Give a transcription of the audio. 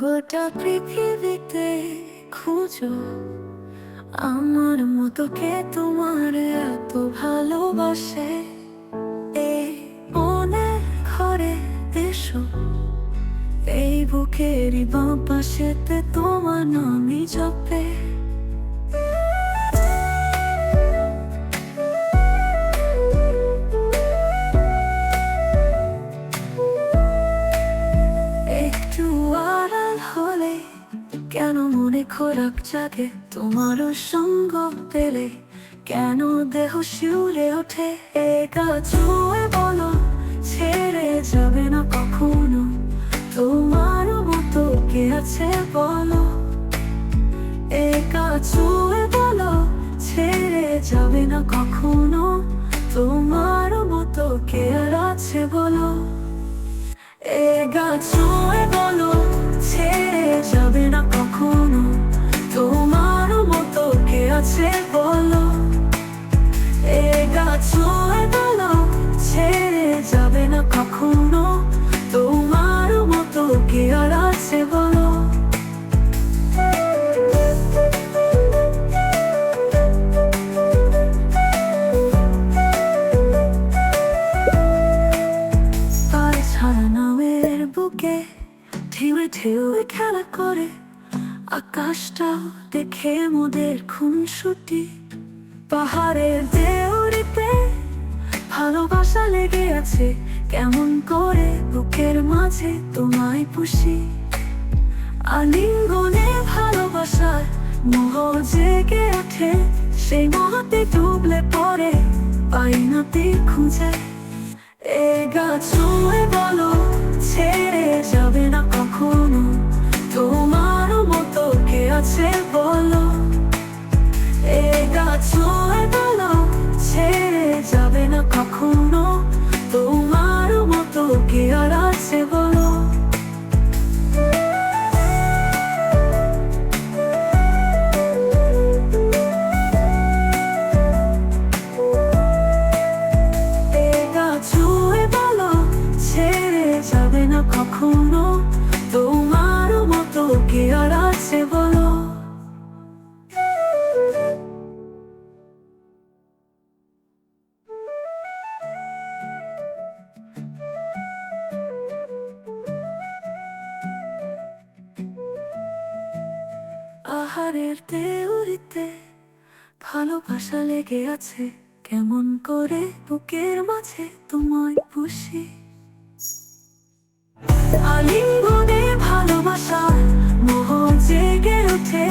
গোটা পৃথিবীতে খুঁজো। আমার মতো কে তোমার এত ভালোবাসে? এই মনে ঘরে এই বুকেরই বাঁ পাশেতে তোমার নামই জপে। কেন মনে খোরাক জাগে? তোমারও সঙ্গ পেলে কেন দেহ শিউরে ওঠে? একা ছুঁয়ে বলো, ছেড়ে যাবে না কখনো। তোমারও মতো কে আছে বলো? একা ছুঁয়ে বলো, ছেড়ে যাবে না কখনো। তোমারও মতো কে আর আছে বলো? এ গাছুয়ে বলো। না কখনো তোমারও মতো কে আছে বলো? এ বলো ছেড়ে যাবে না কখনো। তোমারও মতো কে আর আছে বলো? বুকে ঢেউে ঢেউে খেলা করে। আকাশটা দেখে মোদের খুনসুটি, পাহাড়ের দেউরিতে ভালোবাসা লেগে আছে, কেমন করে বুকের মাঝে তোমায় পুষি। আলিঙ্গনে ভালোবাসার মোহ জেগে ওঠে, সেই মহাতে ডুবলে পড়ে, পাইনাতে খুঁজে। এ গাছুয়ে বলো, ছেড়ে যাবে না কখনো। কে আছে বলো এ গাছুয়ে বলো, ছেড়ে যাবে না কখনো। তোমারও মতো কে আর আছে বলো? কখনো। তোমারও মতো কে আর আছে বলো? পাহাড়ের দেউরিতে ভালোবাসা লেগে আছে। কেমন করে বুকের মাঝে তোমায় খুশি আলিঙ্গনে ভালোবাসা, মোহ জেগে ওঠে।